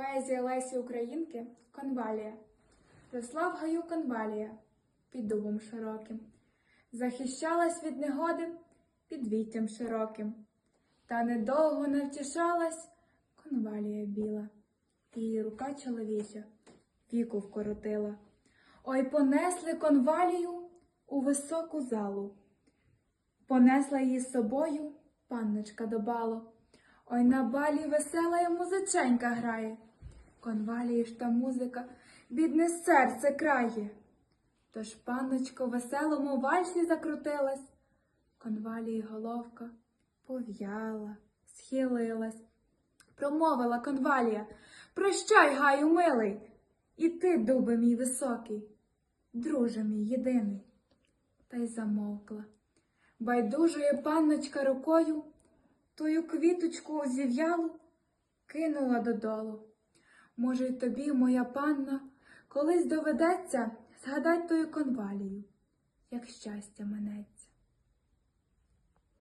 Поезія Лесі Українки Конвалія. Росла в гаю конвалія під дубом широким, захищалась від негоди під віттям широким. Та недовго не втішалась конвалія біла, її рука чоловіча віку вкоротила. Ой, понесли конвалію у високу залу. Понесла її з собою панночка до балу. Ой, на балі весела й музиченька грає. Конвалії ж та музика, бідне серце крає. Тож панночко веселому вальсі закрутилась, конвалії головка пов'яла, схилилась. Промовила конвалія, прощай, гаю, милий, і ти, дубе мій високий, друже мій єдиний. Та й замовкла. Байдужує панночка рукою тую квіточку зів'ялу кинула додолу. Може, й тобі, моя панна, колись доведеться згадать тою конвалію, як щастя минеться.